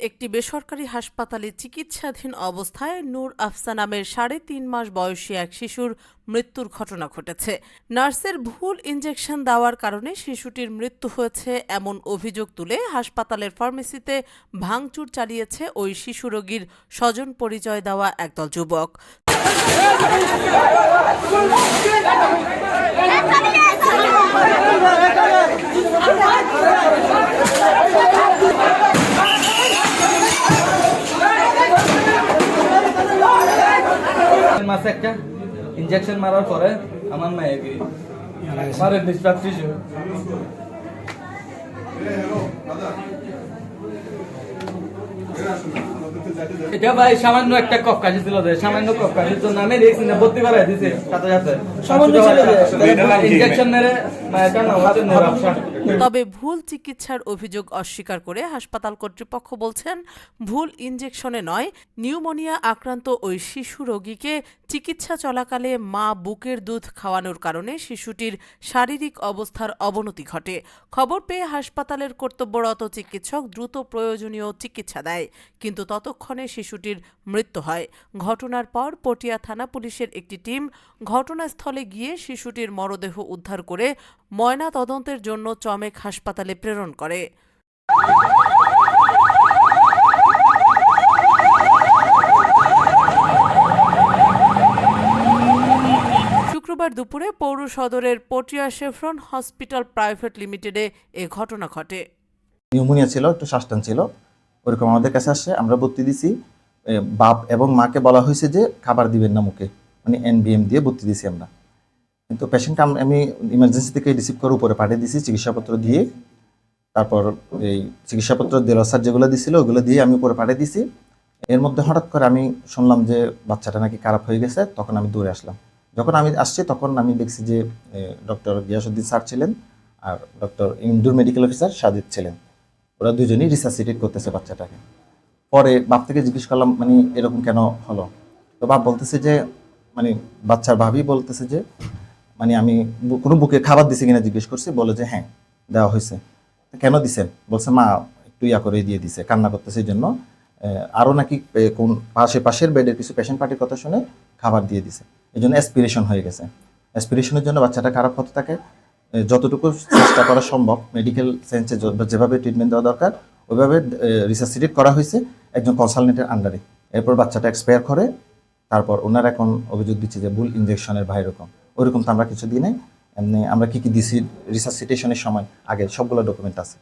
একটি বেসরকারি হাসপাতালে চিকিৎসাধীন অবস্থায় নূর আফসা নামের সাড়ে তিন মাস বয়সী এক শিশুর মৃত্যুর ঘটনা ঘটেছে। নার্সের ভুল ইঞ্জেকশন দেওয়ার কারণে শিশুটির মৃত্যু হয়েছে এমন অভিযোগ তুলে হাসপাতালের ফার্মেসিতে ভাঙচুর চালিয়েছে ওই শিশু রোগীর স্বজন পরিচয় দেওয়া একদল যুবক। মাসে একটা ইনজেকশন মারার পরে আমার মায়ের আমার নিষ্পাত এটা ভাই সামান্য একটা কফ কাশি ছিল সামান্য কফ কাশির জন্য আমি দেখছি না ভর্তি করাই দিছে সাথে সাথে। সামান্য ইনজেকশন মেরে মায়ের নাম হচ্ছে নূর আফসার তবে ভুল চিকিৎসার অভিযোগ অস্বীকার করে হাসপাতাল কর্তৃপক্ষ বলছেন ভুল ইনজেকশনে নয় নিউমোনিয়া আক্রান্ত ওই শিশু রোগীকে চিকিৎসা চলাকালে মা বুকের দুধ খাওয়ানোর কারণে শিশুটির শারীরিক অবস্থার অবনতি ঘটে। খবর পেয়ে হাসপাতালের কর্তব্যরত চিকিৎসক দ্রুত প্রয়োজনীয় চিকিৎসা দেয় কিন্তু ততক্ষণে শিশুটির মৃত্যু হয়। ঘটনার পর পটিয়া থানা পুলিশের একটি টিম ঘটনাস্থলে গিয়ে শিশুটির মরদেহ উদ্ধার করে ময়না তদন্তের জন্য চমেক হাসপাতালে প্রেরণ করে। শুক্রবার দুপুরে পৌর সদরের পটিয়া শেফরন হসপিটাল প্রাইভেট লিমিটেডে এ ঘটনা ঘটে। নিউমোনিয়া ছিল, একটু শ্বাসটান ছিল, ওরকম আমাদের কাছে আসছে আমরা ভর্তি দিছি। বাপ এবং মাকে বলা হয়েছে যে খাবার দিবেন না মুখে। মানে এনবিএম দিয়ে ভর্তি দিয়েছি আমরা। কিন্তু পেশেন্টটা আমি ইমার্জেন্সি থেকে রিসিভ করে উপরে পাঠিয়ে দিছি চিকিৎসাপত্র দিয়ে। তারপর এই চিকিৎসাপত্র দেলসার যেগুলো দিছিল ওগুলো দিয়ে আমি উপরে পাঠিয়ে দিছি এর মধ্যে হঠাৎ করে আমি শুনলাম যে বাচ্চাটা নাকি খারাপ হয়ে গেছে, তখন আমি দৌড়ে আসলাম। যখন আমি আসছি, তখন আমি দেখছি যে ডক্টর গিয়াসুদ্দিন স্যার ছিলেন আর ডক্টর ইন্দুর মেডিকেল অফিসার সাজিদ ছিলেন। ওরা দুজনেই রিসার্সিটেট করতেছে বাচ্চাটাকে। পরে বাপ থেকে জিজ্ঞেস করলাম মানে এরকম কেন হলো? তো বাপ বলতেছে যে মানে বাচ্চার ভাবি বলতেছে যে মানে আমি কোনো বুকে খাবার দিছে কিনা জিজ্ঞেস করছি, বলে যে হ্যাঁ দেওয়া হয়েছে। কেন দিছেন? বলছে, মা একটু ইয়া করে দিয়ে দিছে, কান্না করতেছে জন্য আরও নাকি কোন পাশে পাশের বেডের কিছু পেশেন্ট পার্টির কথা শুনে খাবার দিয়ে দিছে। এই জন্য অ্যাসপিরেশন হয়ে গেছে। অ্যাসপিরেশনের জন্য বাচ্চাটা খারাপ হতে থাকে। যতটুকু চেষ্টা করা সম্ভব মেডিকেল সেন্সে যেভাবে ট্রিটমেন্ট দেওয়া দরকার ওইভাবে রিসার্সিটেট করা হয়েছে একজন কনসালটেন্টের আন্ডারে এরপর বাচ্চাটা এক্সপায়ার করে, তারপর ওনারা এখন অভিযোগ দিচ্ছে যে ভুল ইনজেকশনের ভাই রকম ওইরকম তো আমরা কিছু দিই নাই। এমনি আমরা কি কি দিছি রিসার্চিটেশনের সময়? আগে সবগুলো ডকুমেন্ট আছে।